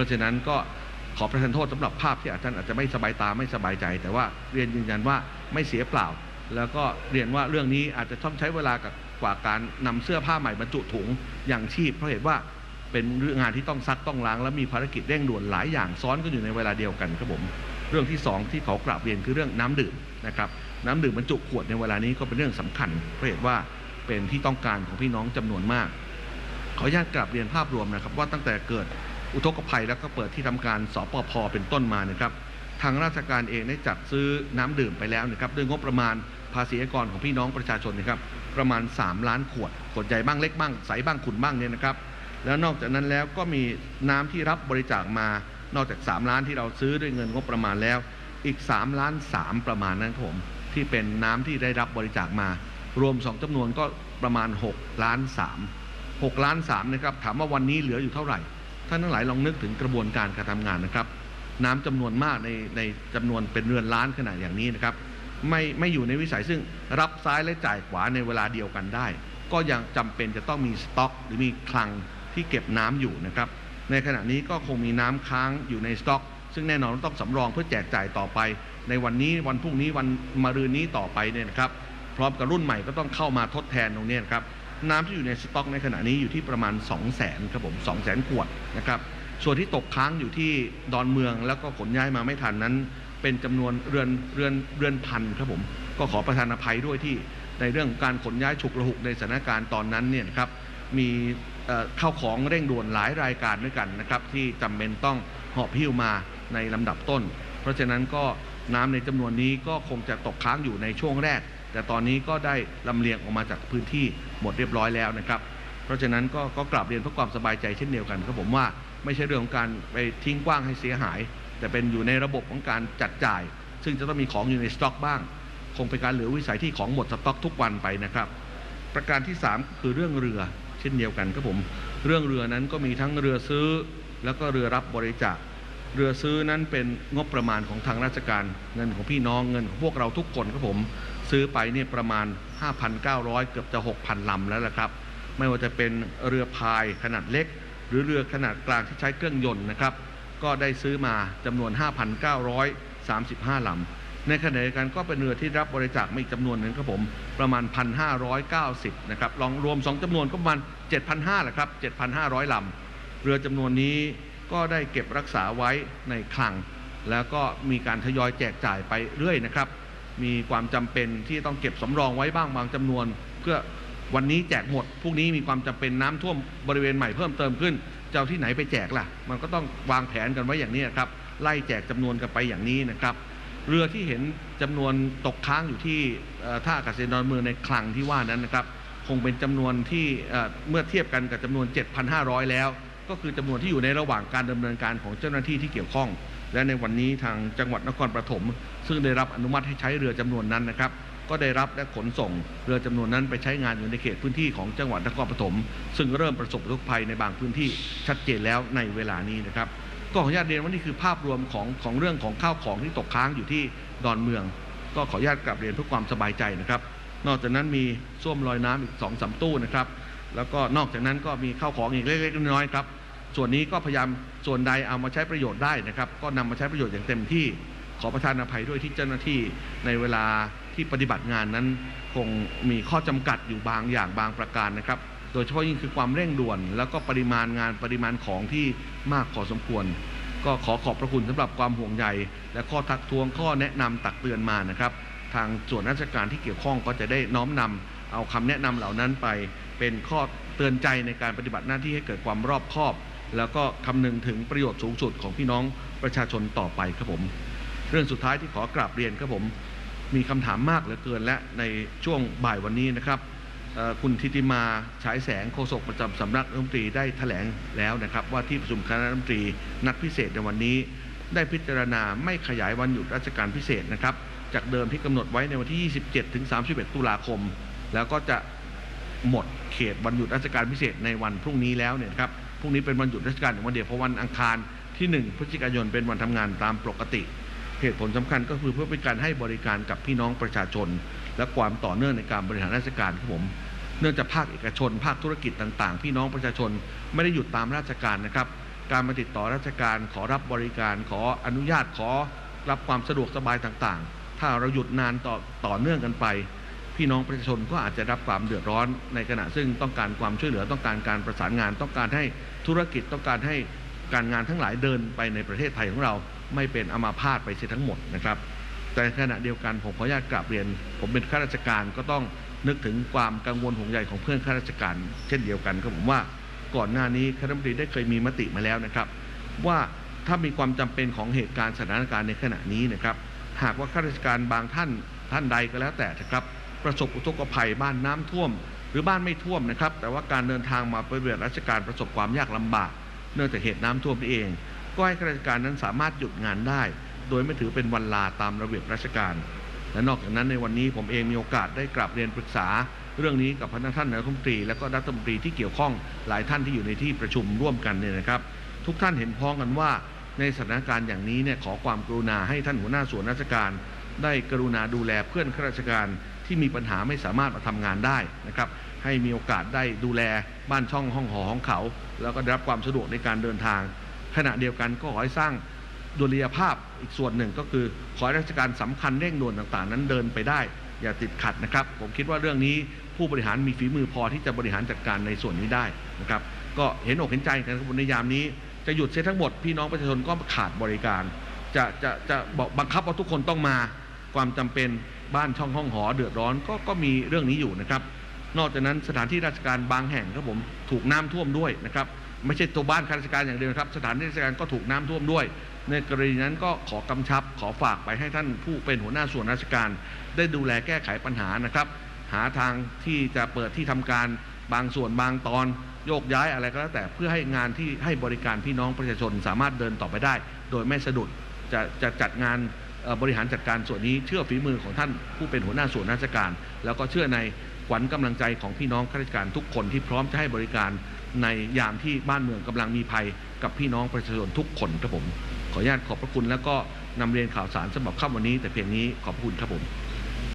ราะฉะนั้นก็ขอประทานโทษสำหรับภาพที่อาจารย์อาจจะไม่สบายตาไม่สบายใจ แต่ว่าเรียนยืนยันว่าไม่เสียเปล่า แล้วก็เรียนว่าเรื่องนี้อาจจะต้องใช้เวลากับกว่าการนำเสื้อผ้าใหม่บรรจุถุงอย่างชีพ เพราะเหตุว่าเป็นเรื่องงานที่ต้องซักต้องล้าง และมีภารกิจเร่งด่วนหลายอย่างซ้อนกันอยู่ในเวลาเดียวกันครับผมเรื่องที่สองที่เขากราบเรียนคือเรื่องน้ำดื่มนะครับน้ำดื่มบรรจุขวดในเวลานี้ก็เป็นเรื่องสำคัญ เพราะเหตุว่าเป็นที่ต้องการของพี่น้องจำนวนมากขออนุญาตกราบเรียนภาพรวมนะครับว่าตั้งแต่เกิด อุทกภัยแล้วก็เปิดที่ทำการสปพเป็นต้นมานะครับทางราชการเองได้จัดซื้อน้ำดื่มไปแล้วนะครับด้วยงบประมาณภาษีอากรของพี่น้องประชาชนนะครับประมาณ 3 ล้านขวดขวดใหญ่บ้างเล็กบ้างใสบ้างขุ่นบ้างเนี่ยนะครับ แล้วนอกจากนั้นแล้วก็มีน้ำที่รับบริจาคมา นอกจาก 3 ล้านที่เราซื้อด้วยเงินงบประมาณแล้ว อีก 3 ล้าน 3 ประมาณนั้นครับผมที่เป็นน้ำที่ได้รับบริจาคมา รวม 2จำนวนก็ประมาณ 6 ล้าน 3 6 ล้าน3นะครับถามว่าวันนี้เหลืออยู่เท่าไหร่ ท่านทั้งหลายลองนึกถึงกระบวนการการทำงานนะครับ น้ำจำนวนมากในในจำนวนเป็นเรือนล้านขนาดอย่างนี้นะครับไม่ไม่อยู่ในวิสัยซึ่งรับซ้ายและจ่ายขวาในเวลาเดียวกันได้ ก็ยังจำเป็นจะต้องมีสต็อกหรือมีคลังที่เก็บน้ำอยู่นะครับ ในขณะนี้ก็คงมีน้ำค้างอยู่ในสต็อก ซึ่งแน่นอนต้องสำรองเพื่อแจกจ่ายต่อไป ในวันนี้วันพรุ่งนี้วันมะรืนนี้ต่อไปเนี่ยนะครับ พร้อมกับรุ่นใหม่ก็ต้องเข้ามาทดแทนตรงนี้นะครับ น้ำที่อยู่ในสต็อกในขณะนี้อยู่ที่ประมาณ 2 0 0แสนครับผม2 0 0แสนขวดนะครับส่วนที่ตกค้างอยู่ที่ดอนเมืองแล้วก็ขนย้ายมาไม่ทันนั้น เป็นจำนวนเรือนเรือนเรือนพันครับผมก็ขอประทานอภัยด้วยที่ในเรื่องการขนย้ายฉุกระหุกในสถานการณ์ตอนนั้นเนี่ยครับมีเข้าของเร่งด่วนหลายรายการด้วยกันนะครับที่จำเป็นต้องหอบหิ้วมาในลำดับต้น เพราะฉะนั้นก็ น้ำในจำนวนนี้ก็คงจะตกค้างอยู่ในช่วงแรก แต่ตอนนี้ก็ได้ลำเลียงออกมาจากพื้นที่หมดเรียบร้อยแล้วนะครับ เพราะฉะนั้นก็ก็กลับเรียนเพื่อความสบายใจเช่นเดียวกันครับผมว่าไม่ใช่เรื่องของการไปทิ้งกว้างให้เสียหาย แต่เป็นอยู่ในระบบของการจัดจ่าย ซึ่งจะต้องมีของอยู่ในสต็อกบ้าง คงเป็นการเหลือวิสัยที่ของหมดสต็อกทุกวันไปนะครับ ประการที่ 3 คือเรื่องเรือเช่นเดียวกันครับผม เรื่องเรือนั้นก็มีทั้งเรือซื้อ แล้วก็เรือรับบริจาค เรือซื้อนั้นเป็นงบประมาณของทางราชการเงินของพี่น้องเงินของพวกเราทุกคนครับผมซื้อไปเนี่ยประมาณ 5,900 เกือบจะ 6,000 ลำแล้วละครับ ไม่ว่าจะเป็นเรือพายขนาดเล็ก หรือเรือขนาดกลางที่ใช้เครื่องยนต์นะครับ ก็ได้ซื้อมาจำนวน 5,935 ลำ ในขณะเดียวกันก็เป็นเรือที่รับบริจาคมาอีกจำนวนหนึ่งครับผมประมาณ 1,590 นะครับลองรวม 2จำนวนก็ประมาณ 7,500แหละครับ 7,500 ลำ เรือจำนวนนี้ ก็ได้เก็บรักษาไว้ในคลัง แล้วก็มีการทยอยแจกจ่ายไปเรื่อยนะครับ มีความจำเป็นที่ต้องเก็บสำรองไว้บ้างบางจำนวน เพื่อวันนี้แจกหมดพรุ่งนี้มีความจำเป็นน้ำท่วมบริเวณใหม่เพิ่มเติมขึ้นจะเอาที่ไหนไปแจกล่ะ มันก็ต้องวางแผนกันไว้อย่างนี้นครับ ไล่แจกจำนวนกันไปอย่างนี้นะครับ เรือที่เห็นจำนวนตกค้างอยู่ที่ท่าอากาศยานดอนเมืองในคลังที่ว่านั้นนะครับ คงเป็นจำนวนที่เมื่อเทียบกันกับจำนวน 7,500 แล้ว ก็คือจำนวนที่อยู่ในระหว่างการดำเนินการของเจ้าหน้าที่ที่เกี่ยวข้อง และในวันนี้ทางจังหวัดนครปฐมซึ่งได้รับอนุมัติให้ใช้เรือจำนวนนั้นนะครับก็ได้รับและขนส่งเรือจำนวนนั้นไปใช้งานอยู่ในเขตพื้นที่ของจังหวัดนครปฐมซึ่งเริ่มประสบอุกภัยในบางพื้นที่ชัดเจนแล้วในเวลานี้นะครับก็ขออนุญาตเรียนว่านี่คือภาพรวมของของเรื่องของข้าวของที่ตกค้างอยู่ที่ดอนเมือง ก็ขออนุญาตกลับเรียนเพื่อความสบายใจนะครับ นอกจากนั้นมีส้วมลอยน้ำอีกสองสามตู้นะครับ แล้วก็นอกจากนั้นก็มีข้าวของอีกเล็กๆน้อยๆครับ ส่วนนี้ก็พยายามส่วนใดเอามาใช้ประโยชน์ได้นะครับ ก็นำมาใช้ประโยชน์อย่างเต็มที่ ขอประทานอภัยด้วยที่เจ้าหน้าที่ในเวลาที่ปฏิบัติงานนั้น คงมีข้อจำกัดอยู่บางอย่างบางประการนะครับ โดยเฉพาะยิ่งคือความเร่งด่วน แล้วก็ปริมาณงานปริมาณของที่มากพอสมควร ก็ขอขอบพระคุณสำหรับความห่วงใย และข้อทักท้วงข้อแนะนำตักเตือนมานะครับ ทางส่วนราชการที่เกี่ยวข้องก็จะได้น้อมนำเอาคำแนะนำเหล่านั้นไป เป็นข้อเตือนใจในการปฏิบัติหน้าที่ให้เกิดความรอบคอบ แล้วก็คำนึงถึงประโยชน์สูงสุดของพี่น้องประชาชนต่อไปครับผม เรื่องสุดท้ายที่ขอกราบเรียนครับผมมีคำถามมากเหลือเกินและในช่วงบ่ายวันนี้นะครับคุณทิติมาฉายแสงโฆษกประจำสำนักรัฐมนตรีได้แถลงแล้วนะครับ ว่าที่ประชุมคณะรัฐมนตรีนัดพิเศษในวันนี้ ได้พิจารณาไม่ขยายวันหยุดราชการพิเศษนะครับ จากเดิมที่กำหนดไว้ในวันที่ 27 ถึง 31 ตุลาคม แล้วก็จะ หมดเขตวันหยุดราชการพิเศษในวันพรุ่งนี้แล้วเนี่ยครับพรุ่งนี้เป็นวันหยุดราชการวันเดียวเพราะวันอังคารที่ 1 พฤศจิกายนเป็นวันทำงานตามปกติเหตุผลสำคัญก็คือเพื่อเป็นการให้บริการกับพี่น้องประชาชน และความต่อเนื่องในการบริหารราชการครับผมเนื่องจากภาคเอกชน ภาคธุรกิจต่าง ๆ พี่น้องประชาชนไม่ได้หยุดตามราชการนะครับ การมาติดต่อราชการขอรับบริการ ขออนุญาตขอรับความสะดวกสบายต่างๆ ถ้าเราหยุดนานต่อต่อเนื่องกันไป พี่น้องประชาชนก็อาจจะรับความเดือดร้อนในขณะซึ่งต้องการความช่วยเหลือต้องการการประสานงาน ต้องการให้ธุรกิจต้องการให้การงานทั้งหลายเดินไปในประเทศไทยของเราไม่เป็นอมาพาตไปเสียทั้งหมดนะครับ แต่ขณะเดียวกันผมขออนุญาตกราบเรียน ผมเป็นข้าราชการก็ต้องนึกถึงความกังวลห่วงใยของเพื่อนข้าราชการ เช่นเดียวกันครับผมว่าก่อนหน้านี้คณะรัฐมนตรีได้เคยมีมติมาแล้วนะครับ ว่าถ้ามีความจำเป็นของเหตุการณ์สถานการณ์ในขณะนี้นะครับ หากว่าข้าราชการบางท่านท่านใดก็แล้วแต่นะครับ ประสบอุทกภัยบ้านน้ำท่วม หรือบ้านไม่ท่วมนะครับ แต่ว่าการเดินทางมาปฏิบัติราชการประสบความยากลำบาก เนื่องจากเหตุน้ำท่วมนี่เอง ก็ให้ข้าราชการนั้นสามารถหยุดงานได้ โดยไม่ถือเป็นวันลาตามระเบียบราชการ และนอกจากนั้นในวันนี้ผมเองมีโอกาสได้กราบเรียนปรึกษา เรื่องนี้กับพนักท่านนายกรัฐมนตรี และก็รัฐมนตรีที่เกี่ยวข้องหลายท่านที่อยู่ในที่ประชุมร่วมกันเนี่ยนะครับ ทุกท่านเห็นพ้องกันว่าในสถานการณ์อย่างนี้เนี่ยขอความกรุณาให้ท่านหัวหน้าส่วนราชการ ได้กรุณาดูแลเพื่อนข้าราชการ ที่มีปัญหาไม่สามารถมาทำงานได้นะครับให้มีโอกาสได้ดูแลบ้านช่องห้องหอของเขา แล้วก็ได้รับความสะดวกในการเดินทาง ขณะเดียวกันก็ขอให้สร้างดุลยภาพอีกส่วนหนึ่งก็คือขอให้ราชการสำคัญเร่งด่วนต่างๆ นั้นเดินไปได้ อย่าติดขัดนะครับ ผมคิดว่าเรื่องนี้ผู้บริหารมีฝีมือพอที่จะบริหารจัดการในส่วนนี้ได้นะครับก็เห็นอกเห็นใจกันครับในยามนี้จะหยุดเสียทั้งหมดพี่น้องประชาชนก็ขาดบริการ จะจะจะบอกบังคับว่าทุกคนต้องมาความจำเป็น บ้านช่องห้องหอเดือดร้อนก็ก็มีเรื่องนี้อยู่นะครับ นอกจากนั้นสถานที่ราชการบางแห่งครับผมถูกน้ำท่วมด้วยนะครับไม่ใช่ตัวบ้านข้าราชการอย่างเดียวครับ สถานที่ราชการก็ถูกน้ำท่วมด้วย ในกรณีนั้นก็ขอกำชับขอฝากไปให้ท่านผู้เป็นหัวหน้าส่วนราชการ ได้ดูแลแก้ไขปัญหานะครับ หาทางที่จะเปิดที่ทำการบางส่วนบางตอนโยกย้ายอะไรก็แล้วแต่เพื่อให้งานที่ให้บริการพี่น้องประชาชนสามารถเดินต่อไปได้ โดยไม่สะดุดจะจะจัดงาน บริหารจัดการส่วนนี้เชื่อฝีมือของท่านผู้เป็นหัวหน้าส่วนราชการ แล้วก็เชื่อในขวัญกำลังใจของพี่น้องข้าราชการทุกคนที่พร้อมจะให้บริการในยามที่บ้านเมืองกำลังมีภัยกับพี่น้องประชาชนทุกคนครับผม ขออนุญาตขอบพระคุณแล้วก็นำเรียนข่าวสารสำหรับค่ำวันนี้ แต่เพียงนี้ขอบพระคุณครับผม